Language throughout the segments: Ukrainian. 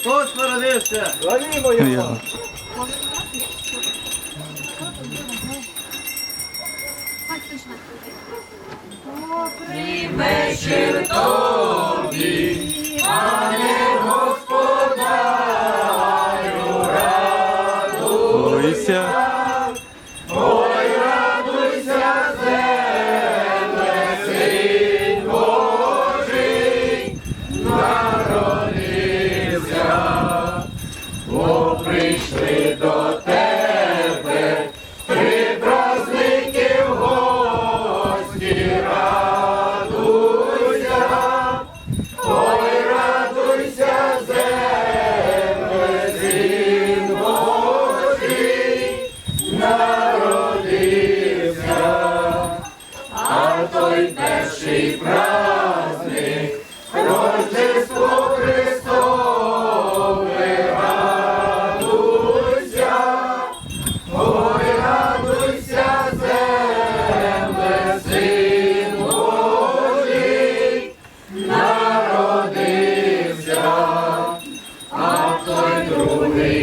Хто створився? Ловімо його. Прибечив тобі, пане господарю, радуйся. прийшли до тебе.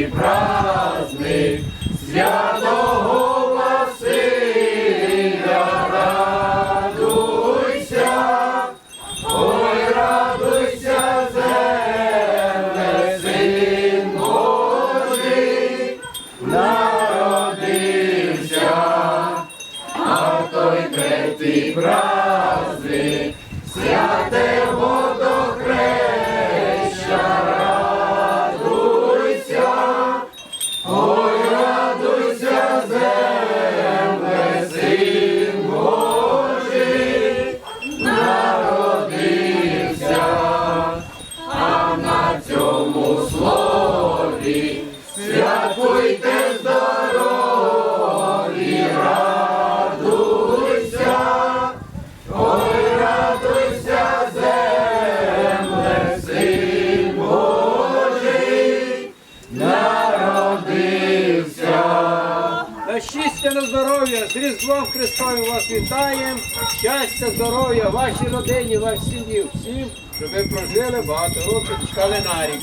праздник, святого Василя, радуйся, ой, радуйся, земле, син Божий, народився, а той третій праздник, святе. Святкуйте здорові, радуйся, ой, радуйся, земле, Син Божий, народився. На щастя на здоров'я, з Різдвом Христовим вас вітаємо, щастя, здоров'я, вашій родині, вашій сім'ї, всім, щоб ви прожили багато років, чекали на рік.